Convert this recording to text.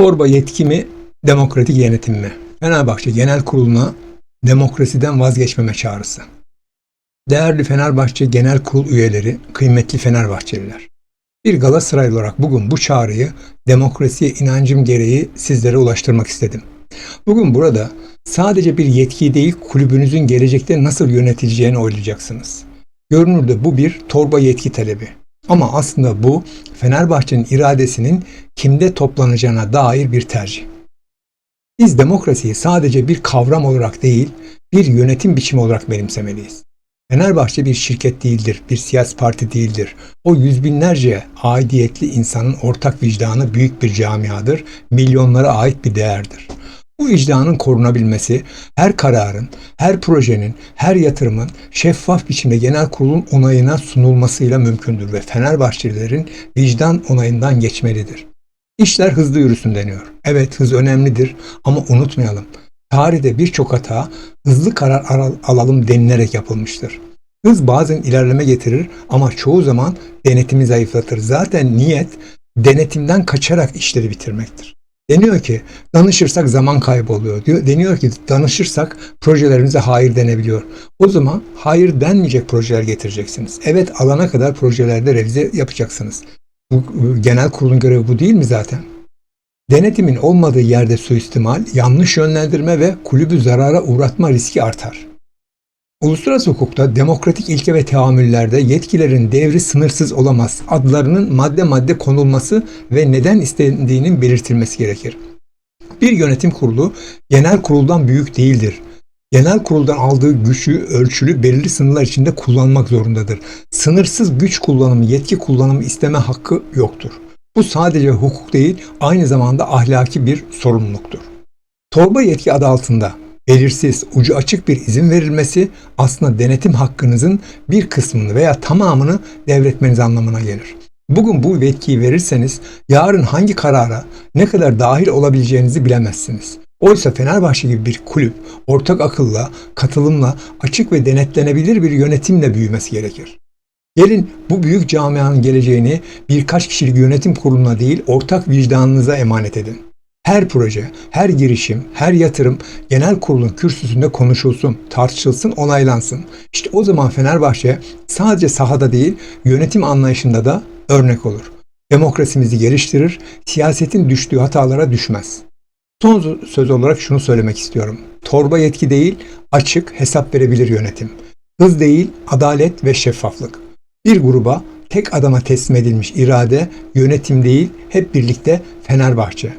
Torba yetki mi, demokratik yönetim mi? Fenerbahçe Genel Kurulu'na demokrasiden vazgeçmeme çağrısı. Değerli Fenerbahçe Genel Kurul üyeleri, kıymetli Fenerbahçeliler. Bir Galatasaray olarak bugün bu çağrıyı demokrasiye inancım gereği sizlere ulaştırmak istedim. Bugün burada sadece bir yetki değil kulübünüzün gelecekte nasıl yönetileceğini oylayacaksınız. Görünürde bu bir torba yetki talebi. Ama aslında bu Fenerbahçe'nin iradesinin kimde toplanacağına dair bir tercih. Biz demokrasiyi sadece bir kavram olarak değil, bir yönetim biçimi olarak benimsemeliyiz. Fenerbahçe bir şirket değildir, bir siyasi parti değildir. O yüz binlerce aidiyetli insanın ortak vicdanı büyük bir camiadır, milyonlara ait bir değerdir. Bu vicdanın korunabilmesi, her kararın, her projenin, her yatırımın şeffaf biçimde genel kurulun onayına sunulmasıyla mümkündür ve Fenerbahçelilerin vicdan onayından geçmelidir. İşler hızlı yürüsün deniyor. Evet hız önemlidir ama unutmayalım. Tarihte birçok hata hızlı karar al- alalım denilerek yapılmıştır. Hız bazen ilerleme getirir ama çoğu zaman denetimi zayıflatır. Zaten niyet denetimden kaçarak işleri bitirmektir. Deniyor ki danışırsak zaman kaybı oluyor diyor. Deniyor ki danışırsak projelerimize hayır denebiliyor. O zaman hayır denmeyecek projeler getireceksiniz. Evet alana kadar projelerde revize yapacaksınız. Bu genel kurulun görevi bu değil mi zaten? Denetimin olmadığı yerde suistimal, yanlış yönlendirme ve kulübü zarara uğratma riski artar. Uluslararası hukukta demokratik ilke ve teamüllerde yetkilerin devri sınırsız olamaz. Adlarının madde madde konulması ve neden istendiğinin belirtilmesi gerekir. Bir yönetim kurulu genel kuruldan büyük değildir. Genel kuruldan aldığı gücü ölçülü belirli sınırlar içinde kullanmak zorundadır. Sınırsız güç kullanımı, yetki kullanımı isteme hakkı yoktur. Bu sadece hukuk değil, aynı zamanda ahlaki bir sorumluluktur. Torba yetki adı altında belirsiz, ucu açık bir izin verilmesi aslında denetim hakkınızın bir kısmını veya tamamını devretmeniz anlamına gelir. Bugün bu yetkiyi verirseniz yarın hangi karara ne kadar dahil olabileceğinizi bilemezsiniz. Oysa Fenerbahçe gibi bir kulüp ortak akılla, katılımla, açık ve denetlenebilir bir yönetimle büyümesi gerekir. Gelin bu büyük camianın geleceğini birkaç kişilik yönetim kuruluna değil ortak vicdanınıza emanet edin. Her proje, her girişim, her yatırım genel kurulun kürsüsünde konuşulsun, tartışılsın, onaylansın. İşte o zaman Fenerbahçe sadece sahada değil yönetim anlayışında da örnek olur. Demokrasimizi geliştirir, siyasetin düştüğü hatalara düşmez. Son söz olarak şunu söylemek istiyorum. Torba yetki değil, açık, hesap verebilir yönetim. Hız değil, adalet ve şeffaflık. Bir gruba tek adama teslim edilmiş irade, yönetim değil, hep birlikte Fenerbahçe.